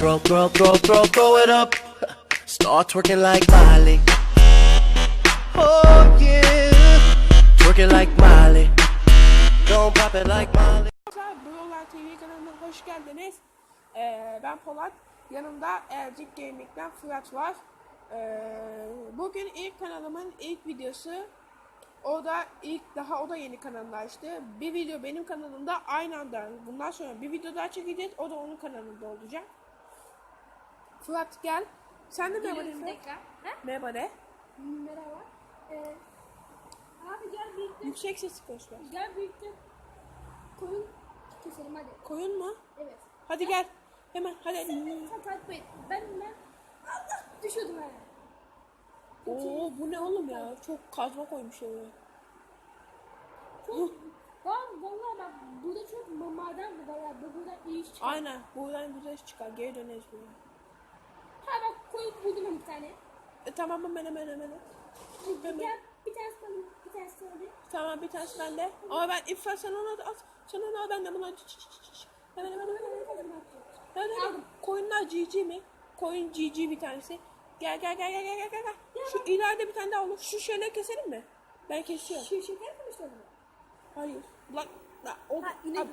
Throw, throw, throw, throw, throw it up. Start twerking like Miley. Oh yeah. Twerking like Miley. Don't pop it like Miley. Brolar TV kanalına hoş geldiniz. Ee, ben Polat. Yanımda Elcik Gaming'den Fırat var. Ee, bugün ilk kanalımın ilk videosu. O da ilk daha o da yeni kanalını açtı. Bir video benim kanalımda aynı anda. Bundan sonra bir video daha çekeceğiz. O da onun kanalında olacak. Fırat gel. Sen de merhaba de Geliyorum. Ha? Merhaba de. Merhaba. Ee, abi gel birlikte, Yüksek sesli konuş biraz. gel birlikte koyun keselim hadi. Koyun mu? Evet. Hadi gel. Hemen hadi. Sen takip et. Ben ben Allah düşüyordum ben. Oo bu ne oğlum ya? Çok kazma koymuş oraya. Çok Lan vallahi bak burada çok maden var. Valla bu burada iyi iş çıkıyor. Aynen. Buradan güzel iş çıkar. Geri döneriz buraya. Ha bak koyun buldum ben bir tane. E, tamam hemen hemen hemen. Bir tanesi bana bir tanesi sana bir. Tamam bir tanesi bende. Ama ben İffet sen onu at. Sen onu al ben de bunu at. Hemen hemen hemen. hemen. Hemen. Koyunlar GG mi? Koyun GG bir tanesi. Gel gel gel gel gel gel gel. Şu ileride bir tane daha olur. Şu şeyleri keselim mi? Ben kesiyorum. Şey şeker mı? Hayır. Lan o, Ha, abi, inek.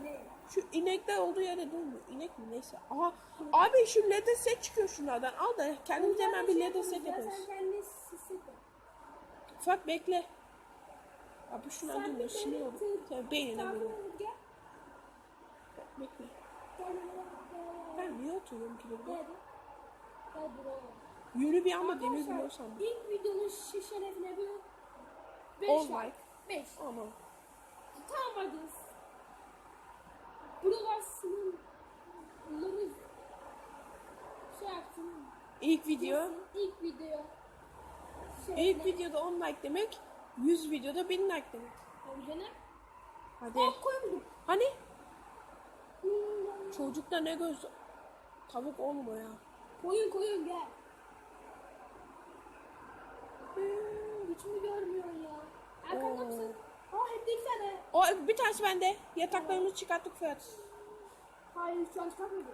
Şu inekler olduğu yerde durmuyor. İnek mi neyse. Aha. Abi şu leather set çıkıyor şunlardan. Al da kendimize hemen bir leather set yaparız. Sen kendini hissetme. Fat bekle. Abi şuna Sen durmuyor. Sinir tane oldu. Sen beynine. Gel. Bekle. Ben niye oturuyorum ki burada? Gel. Gel buraya. Yürü bir anda demir Arkadaşlar, biliyor sandım. İlk videonun şi- şerefine bir 5 On like. like. 5. Ama. Tamam hadi. Buralar sınırları şey yaptım. İlk video. İlk video. İlk videoda 10 like demek. 100 videoda 1000 like demek. Öncene. Hadi. Oh koymadım. Hani? Hmm, Çocukta ne göz... Tavuk olma ya. Koyun koyun gel. Hmm, hiç mi görmüyorsun ya? Arkanda Oo. mısın? Aa hep de iki tane. O bir tanesi bende. Yataklarımızı çıkarttık Fırat. Hayır şu an çıkartmadım.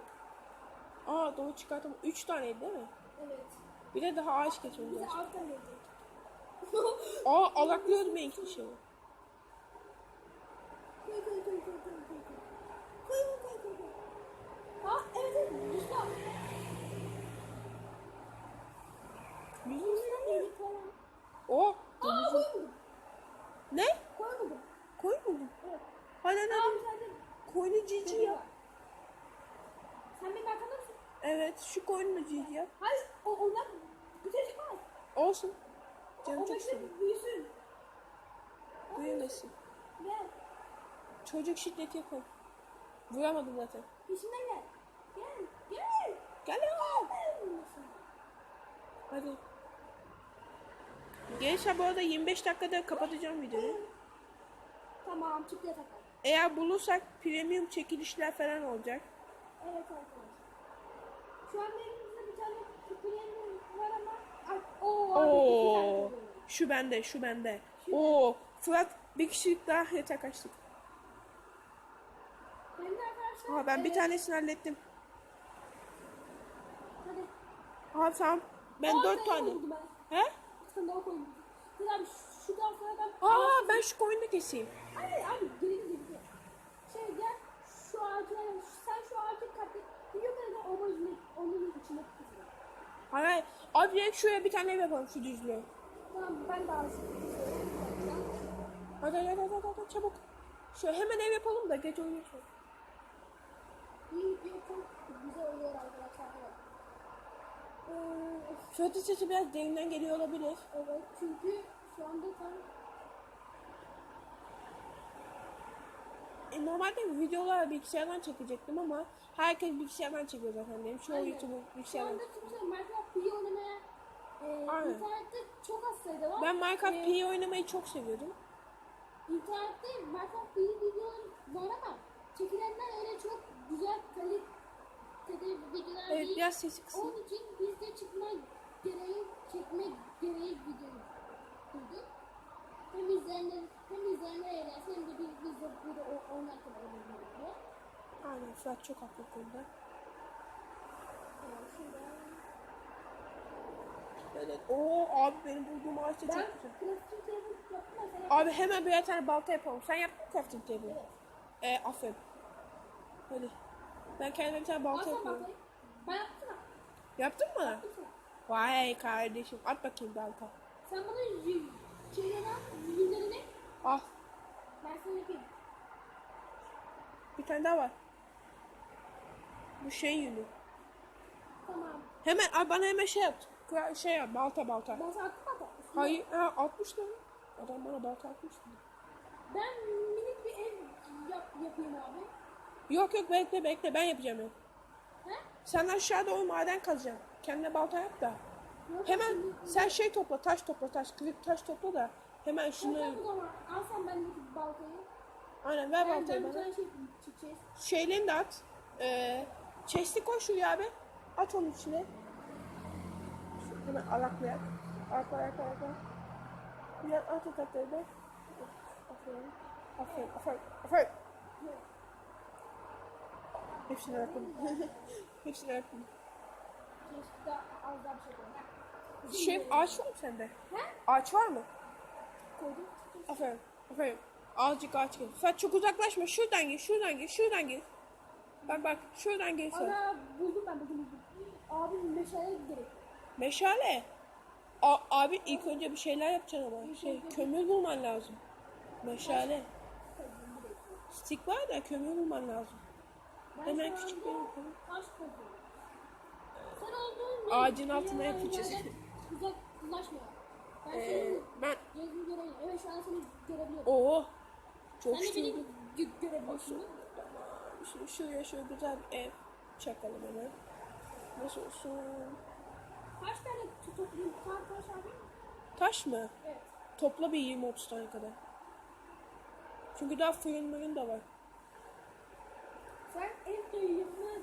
Aa doğru çıkarttım. 3 taneydi değil mi? Evet. Bir de daha ağaç geçmemiz Bize lazım. alttan gelecek. Aa alaklıyordum ben iki şey. Koy koy koy koy koy koy koy. Koy koy koy koy koy. Ha evet evet. Mustafa. Bizim Yedik falan. O. Aa koymadım. Ne? Koyun. Hadi hadi. tane. Koyunu cici ya. Sen benim arkamda mısın? Evet şu koyunu cici ya. Hayır o onlar bitecek var. Olsun. Canım O çok seviyor. büyüsün. Büyümesin. Gel. Çocuk şiddeti yapalım. Vuramadım zaten. Peşinden gel. Gel. Gel. Gel. Gel. Hadi. Gençler bu arada 25 dakikada kapatacağım videoyu. Tamam çık yataktan. Eğer bulursak premium çekilişler falan olacak. Evet arkadaşlar. Şu an elimizde bir tane küpülerim var ama Oo, abi, Oo. Şu bende, şu bende. Oo. Fırat bir kişilik daha yatak açtık. Benim de arkadaşlar. Aha ben bir e, tanesini hallettim. Hadi. Aha tamam. Ben Aa, dört tane. ben. He? Bir tane daha koydum. Dur abi şuradan sonra ben... Aa ben şu koyunu keseyim. Hayır abi geri geri geri. Şey gel şu ağacı sen şu ağacı katla. Bir yukarıda onun, onun içine tutuyorum. Hayır. Abi direkt şuraya bir tane ev yapalım şu düzlüğe. Tamam ben de ağacı. Hadi hadi hadi hadi, hadi çabuk. Şöyle hemen ev yapalım da gece uyuyalım. İyi bir çok güzel oluyor arkadaşlar. Ee, Fırat'ın sesi biraz derinden geliyor olabilir. evet çünkü şu anda tam E, normalde videolar bilgisayardan çekecektim ama herkes bilgisayardan çekiyor zaten benim. Çoğu Aynen. YouTube'u Şu bilgisayardan. anda kimse Minecraft P'yi oynamaya e, Aynen. internette çok az sayıda var. Ben Minecraft E, P'yi oynamayı çok seviyordum. İnternette Minecraft P'yi videoları var ama çekilenler öyle çok güzel kalitede videolar Evet değil. biraz sesi kısın. Onun için biz de çıkma gereği, çekme gereği video kurduk. Hem izleyenler, hem izleyenler eğlensin hem de burada o- oynarken eğlenelim diye. Aynen Fırat çok haklı konuda. Evet. Oo abi benim bulduğum ağaç da çok güzel. Abi hemen birer tane balta yapalım. Sen yaptın mı crafting table? Evet. Ee, aferin. Hadi. Ben kendime bir tane balta yapıyorum. Ben yaptım. Yaptın mı? Yaptım. Vay kardeşim. At bakayım balta. Sen bana y- şeyleri at, yünlerini. Al. Ben sana yapayım. Bir tane daha var. Bu şey yünü. Tamam. Hemen abi bana hemen şey yap. Şey yap balta balta. Ben sana attım balta. Hayır ha, 60 lira. Adam bana balta atmış. Ben minik bir ev yap, yapayım abi. Yok yok bekle bekle ben yapacağım ya. He? Sen aşağıda o maden kazacaksın. Kendine balta yap da. Yok, Hemen şimdi- sen şey topla taş topla taş kırık taş topla da hemen şunu o zaman al sen bendeki baltayı. Aynen ver baltayı bir bana. şey. Şeylerini de at. Ee, chest'i koy şuraya abi. At onun içine. Hemen araklayak. Arka arka arka. Biraz at at at öyle. Aferin. Aferin aferin aferin. Hepsini arakladım. Hepsini arakladım. Keşke daha az daha bir şey koyayım. Şey ağaç var mı sende? He? Ağaç var mı? Koydum. Aferin. Aferin. Azıcık ağaç gel. Sen çok uzaklaşma. Şuradan gir. Şuradan gir. Şuradan gir. Bak bak. Şuradan gir sen. Ana buldum ben buldum buldum. Abi meşale gerek. Meşale. A- abi ilk önce bir şeyler yapacaksın ama. Şey, kömür bulman lazım. Meşale. Stik var da kömür bulman lazım. Ben Hemen küçük bir yapalım. Taş kazıyorum. Sen olduğun Ağacın altına yapacağız. Uzaklaşma. Ben Ee, senin ben... gözünü görebiliyorum. Evet şu an seni görebiliyorum. Oo. Çok beni şükür. gö- mi? Şimdi şuraya şöyle güzel bir ev çakalım hemen. Nasıl olsun? Kaç tane toplayayım? Taş abi? Taş mı? Evet. Topla bir 20-30 tane kadar. Çünkü daha fırın mırın da var. Sen ev kıyımını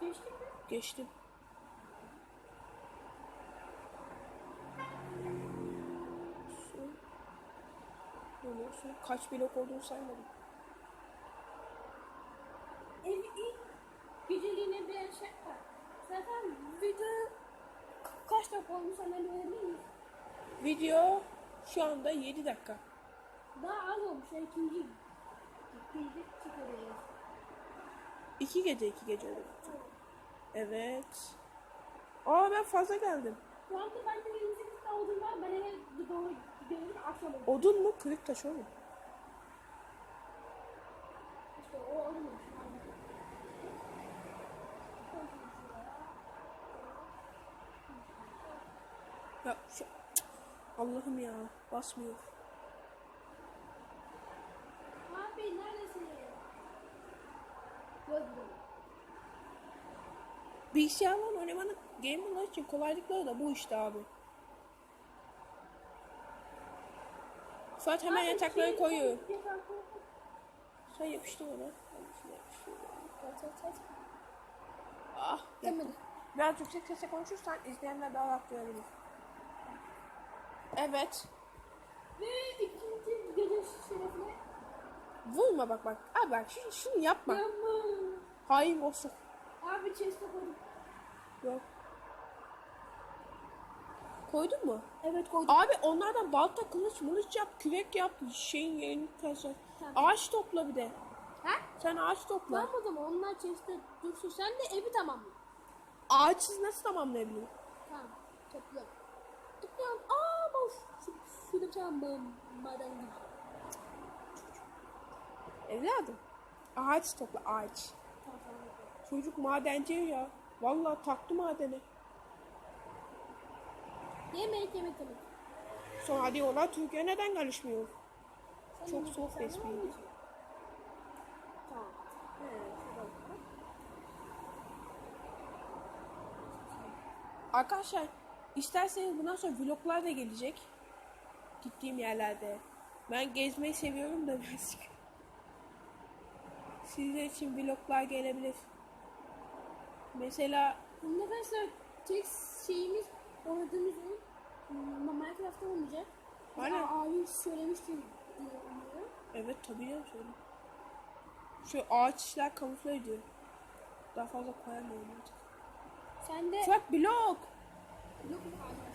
geçtin mi? Geçtim. Su. Kaç blok olduğunu saymadım. Evi ilk geceliğine bir şey var. Zaten video ka- kaç dakika olmuş hemen görebilir miyiz? Video şu anda 7 dakika. Daha az olmuş. ya, ikinci ikinci çıkarıyoruz. İki gece iki gece oldu. Evet. Aa ben fazla geldim. Şu anda ben de 28 tane odun var. Ben eve doğru. Odun mu? Kırık taş o mu? İşte o olmuş. Ya şu... Allah'ım ya. Basmıyor. Abi neredesin? Gördüm. Bilgisayarla oynamanın gamerlar için kolaylıkları da bu işte abi. Fuat hemen yatakları şey- koyuyor. Sen yapıştırıyorum. Kaç, kaç, kaç. Ah. Demedi. Biraz yüksek sesle konuşursan izleyenler daha rahat duyabilir. Evet. Ve ikinci gece şerefine Vurma bak bak. Abi bak şunu, şunu yapma. Yapma. Hain olsun. Abi chest'e koydum. Yok. Koydun mu? Evet koydum. Abi onlardan balta, kılıç, mılıç yap, kürek yap, şeyin yerini kazan. Tamam. Ağaç topla bir de. Ha? Sen ağaç topla. Tamam o zaman onlar chest'e dursun. Sen de evi tamamla. Ağaçsız nasıl tamamlayabilirim? Tamam. Topluyorum. Topluyorum. Aa boş. Şu, şurada bir tane ma- maden gibi. Evladım. Ağaç topla ağaç. Tamam tamam. Çocuk madenci ya. Vallahi taktı madene. Yemek yemek yemek. Sonra diyorlar Türkiye neden gelişmiyor? Sen Çok soğuk mısın? Tamam. Evet. Arkadaşlar isterseniz bundan sonra vloglar da gelecek. Gittiğim yerlerde. Ben gezmeyi seviyorum da birazcık. Sizler için vloglar gelebilir. Mesela arkadaşlar tek şeyimiz oynadığımız oyun M- Minecraft'ta olmayacak. Aynen. Aa, Abi söylemiştim diye umuyorum. evet tabii canım söyle. Şu ağaç işler kamufle ediyor. Daha fazla koyamıyorum artık. Sen de Bak blok. Yok mu hala?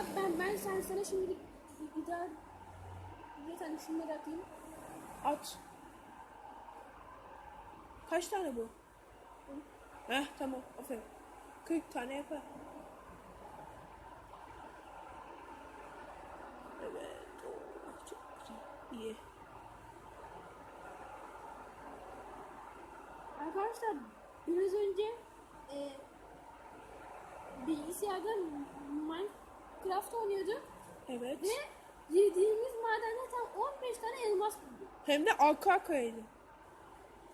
Abi ben ben sen sana şimdi bir daha bir tane şunları atayım. At. Kaç tane bu? Heh tamam aferin. 40 tane yapar. Evet. oo, çok güzel. İyi. Arkadaşlar biraz önce e, bilgisayarda Minecraft oynuyorduk Evet. ve yediğimiz madende tam 15 tane elmas bulduk. Hem de arka arkaydı.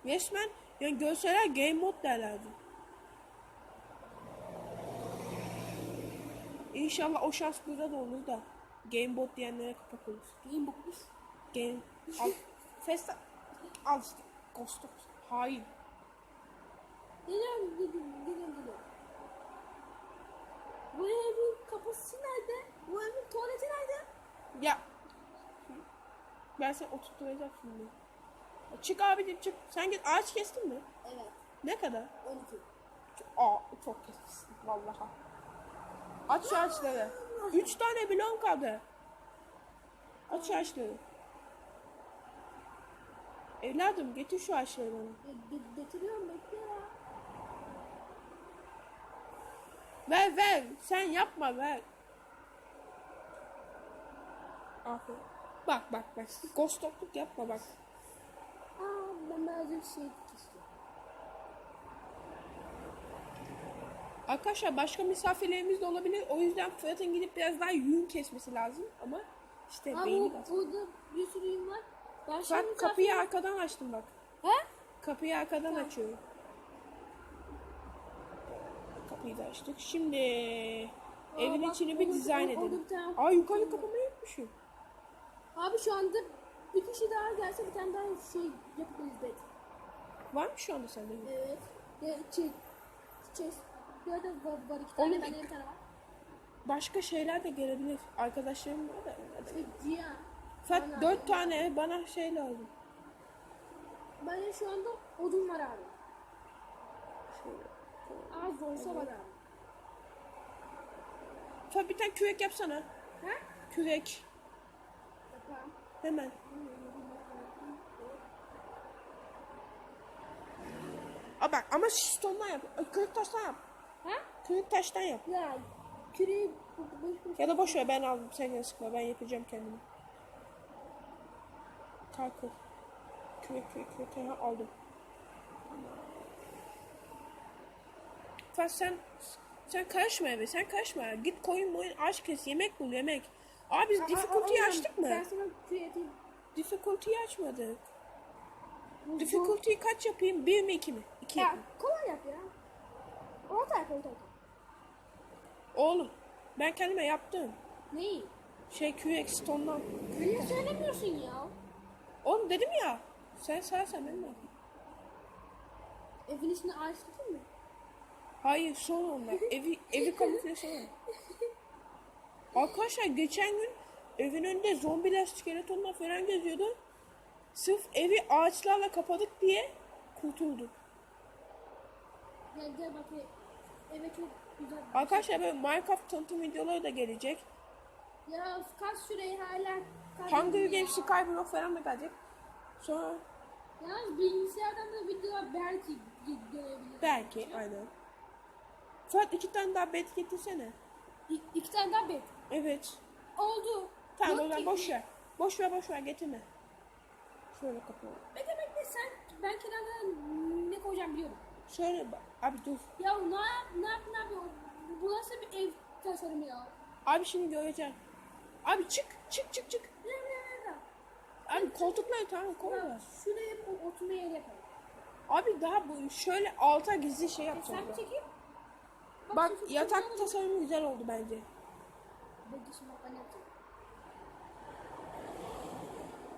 Resmen yani görseler game mode derlerdi. İnşallah o şans burada da olur da game bot diyenlere kapak olur. Game bokmuş. Game al Festa al işte Ghost of Hayır. Geliyorum, geliyorum, geliyorum, geliyorum. Bu evin kapısı nerede? Bu evin tuvaleti nerede? Ya ben seni oturtturacağım şimdi. Çık abicim çık. Sen git ağaç kestin mi? Evet, Ne kadar? 12. Aa çok kesmişsin vallahi. Aç şu ağaçları. Üç tane blon kaldı. Aç şu ağaçları. Evladım getir şu ağaçları bana. Ge- Getiriyorum, bekle ya. Ver ver. Sen yapma ver. Aferin. Bak bak bak. Gostokluk yapma bak. Aa, ben birazcık şey istiyorum. Arkadaşlar başka misafirlerimiz de olabilir. O yüzden Fırat'ın gidip biraz daha yün kesmesi lazım. Ama işte Aa, beyni bu, burada bir sürü yün var. Ben Bak şimdi kapıyı misafir- arkadan açtım bak. He? Kapıyı arkadan Tamam. açıyorum. Kapıyı da açtık. Şimdi evin bak, içini bir dizayn edelim. Aa yukarı kapamayı unutmuşum. Abi şu anda bir kişi daha gelse bir tane daha şey yapabiliriz bet. Var mı şu anda sende? Evet. Ya, şey, şey, arada var, var iki tane, Oğlum, bende bir tane var. Başka şeyler de gelebilir. Arkadaşlarım var da. Şey, Cihan. Fat Aynen. dört tane bana şey lazım. Bende şu anda odun var abi. Şöyle. Az da olsa var abi. Fat bir tane kürek yapsana. He? Kürek. Yapalım. Hemen. Aa bak ama stondan yap. Kırık taştan yap. He? Kırık taştan yap. Ya küreği bu- boş boş. Ya da boş ver ben aldım sen gene sıkma ben yapacağım kendimi. Kalkın. Kürek kürek kürek ha, aldım. Fas sen sen karışma eve sen karışma. Git koyun moyun aç kes yemek bul yemek. Abi biz difficulty'yi açtık Ben mı? sana küreği. Difficulty'yi açmadık. Bu- Difficulty'yi kaç yapayım? Bir mi iki mi? İki Ya yapayım. kolay yap ya. Orta yap orta yap. Oğlum ben kendime yaptım. Neyi? Şey kürek stone'dan. Niye söylemiyorsun ya? Oğlum dedim ya. Sen sayarsan ben de yapayım. Evin içinde ağaç tuttun mu? Hayır son onlar. Evi, evi kamufle sonra. Arkadaşlar geçen gün evin önünde zombiler, skeletonlar falan geziyordu. Sırf evi ağaçlarla kapadık diye kurtulduk. Gel gel bak eve çok güzel. Arkadaşlar böyle Minecraft tanıtım videoları da gelecek. Ya kaç süreyi hala Hunger. Games, Skyblock falan da gelecek. Sonra Ya bilgisayardan da videolar belki ge- gelebilir. belki aynen. Fuat iki tane daha bed getirsene. İ- iki tane daha bet. Evet. Oldu. Tamam o zaman boş ver. Boş ver boş ver getirme. Şöyle kapatalım. Bekle bekle sen ben kenarda ne koyacağım biliyorum. Şöyle bak. Abi dur. Ya ne yap ne yap ne yapıyor? Bu nasıl bir ev tasarımı ya? Abi şimdi göreceğim. Abi çık çık çık çık. Ne ne ne ne? Abi koltukları tamam koy Ya da. şuraya o- oturma yeri yapalım. Abi daha bu şöyle alta gizli şey E, yapacağım. sen bir çekeyim. Bak şu- şu- yatak şuradan- tasarımı güzel oldu bence. Bekle şimdi bak ben yapacağım.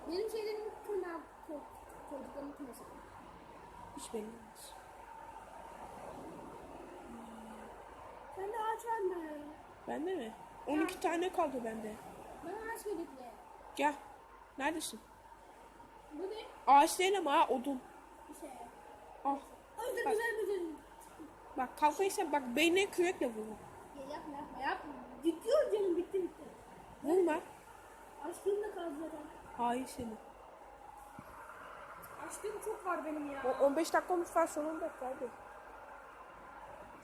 Benim şeylerimi kırma koyduklarımı kırmasın. Hiç belli olmaz. Sen de ağaç verme. Bende mi? 12 tane kaldı bende. Bana ver bekle. Gel. Neredesin? Bu ne? Ağaç değil ama ha, odun. Bir şey. Al. Özür Bak. güzel güzel. Bak kavgaysa bak beynine kürekle vurun. Ya yapma yapma yapma. Ol canım bitti bitti. Vurma. Aşkım da kaldı zaten. Hayır seni. Aşkım çok var benim ya. O 15 dakika olmuş var sonunda hadi.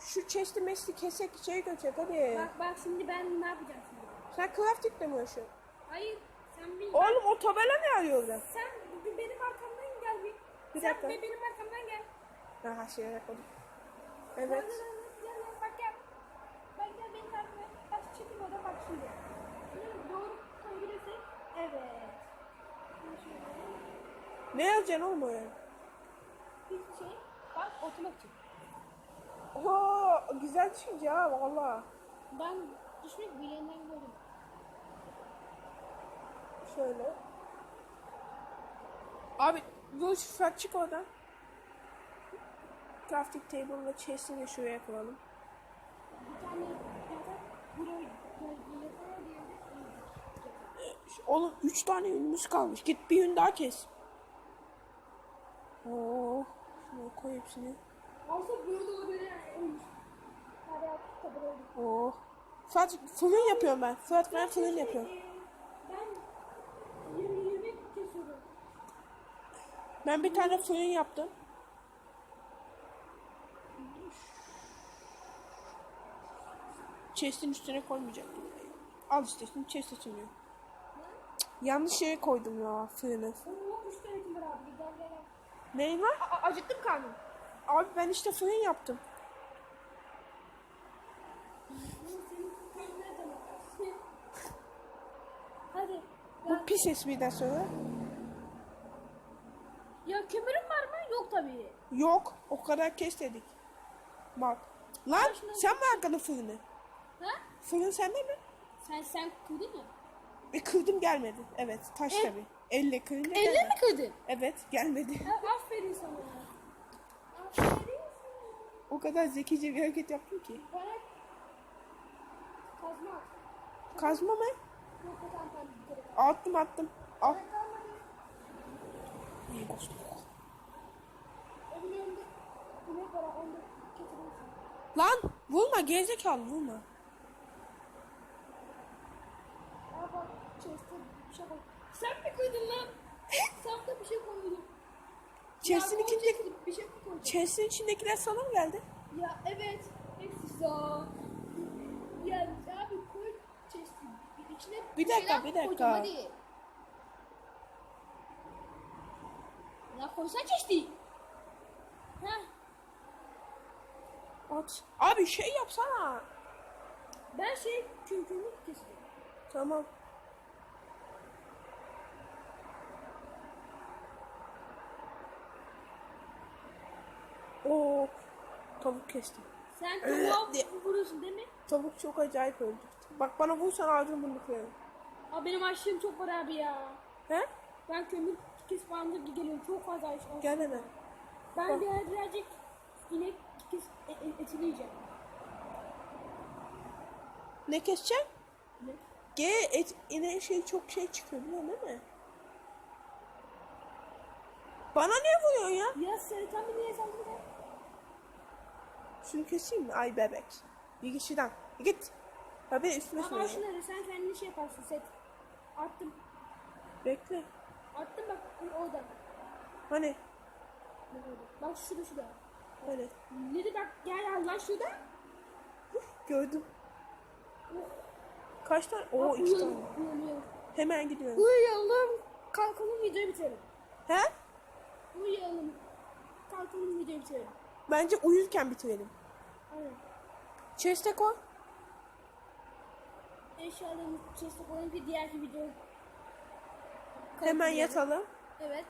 Şu chest'i mesli kesek şey götür hadi. Bak bak şimdi ben ne yapacağım şimdi? Sen crafting'le mi uğraşıyorsun? Hayır sen bir... Oğlum o tabela ne arıyor orada? Sen bir benim arkamdan gel bir. Bir sen dakika. bir benim arkamdan gel. Aha şey yapalım. Evet. gel, gel, gel, Bak gel. Bak gel benim takip et. Bak çekim orada bak şimdi. Şimdi doğru koyabilirsek. Evet. Ne yazacaksın oğlum oraya? Bir şey. Bak oturmak Oo güzel düşünce ha valla. Ben düşmek bileğinden gördüm. Şöyle. Abi bu şifre çık oradan. Crafting table'la chest'i de şuraya koyalım. Bir tane buraya Şu- Oğlum 3 tane ünümüz kalmış. Git bir ün daha kes. Oo, şuna koy hepsini. Böyle olmuş. Oo. Fırat fırın yapıyorum ben. Fırat ben fırın yapıyorum. Ben yirmi yirmi kesiyorum. Ben bir tane fırın yaptım. Chest'in üstüne koymayacaktım. Al işte şimdi chest açılmıyor. Cık, Yanlış yere koydum ya fırını. Neyin var? A- acıktım karnım. Abi ben işte fırın yaptım. Senin köyün nereden var? Hadi. Pis espriden sonra. Ya kömürün var mı? Yok tabii. Yok o kadar kes dedik. Bak. Lan sen mi arkada fırını? Ha? Fırın sende mi? Sen sen kırdın mı? E kırdım gelmedi. Evet taş El- tabi. Elle kırınca Elle gelmedi. mi kırdın? Evet gelmedi. Ha, aferin sana. Aferin sana. o kadar zekice bir hareket yaptım ki. Bana kazma. Kazma mı? Attım attım. Al. Lan vurma gerizekalı vurma. Sen mi koydun lan? Sen de bir şey koydun. Chest'in Ya, bu içinde chest'e bir şey mi koydun? chest'in içindekiler sana mı geldi? Ya evet. Hepsi sağ. Ya chest'i. İçine Bir dakika, bir dakika. Hadi. Ya koysan chest'i. Heh. At. Abi şey yapsana. Ben şey kürkümü kesiyorum. Tamam. Oo. Tavuk kestim. Sen Ee, tavuğa diye- vuruyorsun değil mi? Tavuk çok acayip öldü. Bak bana vursan ağzını bunu kırarım. Aa benim açlığım çok var abi ya. He? Ben kömür kesip anında geliyorum. Çok fazla aç. aç- Gel hemen. Ben Bak. bir birazcık inek kes, e, e, etini yiyeceğim. Ne keseceksin? Ne? G et yine şey çok şey çıkıyor biliyorsun değil mi? Bana ne vuruyorsun ya? Ya sen tam bir niye saldın ya? Şunu keseyim mi? Ay bebek. Bir git şuradan. Bir Git. Ya bir üstüme Ama söyle. şunları sen kendin şey yaparsın set. Attım. Bekle. Attım bak orada. Hani? Bak orada. Bak şurada şurada. Hani? Nerede bak gel Allah şurada. Gördüm. Kaç tane? Oo Bak, iki tane. uyuyalım, uyuyalım. Hemen gidiyorum. Uyuyalım. Kalkalım videoyu bitirelim. He? Uyuyalım. Kalkalım videoyu bitirelim. Bence uyurken bitirelim. Aynen. Chest'e koy. Eşyalarımızı chest'e ki diğerki video. Hemen yatalım. Evet.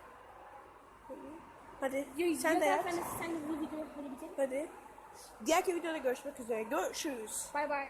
Hadi. Ya, Sen de yat. Sen de, sen de bu videoyu böyle bitirelim. Hadi. Diğerki videoda görüşmek üzere. Görüşürüz. Bay bay.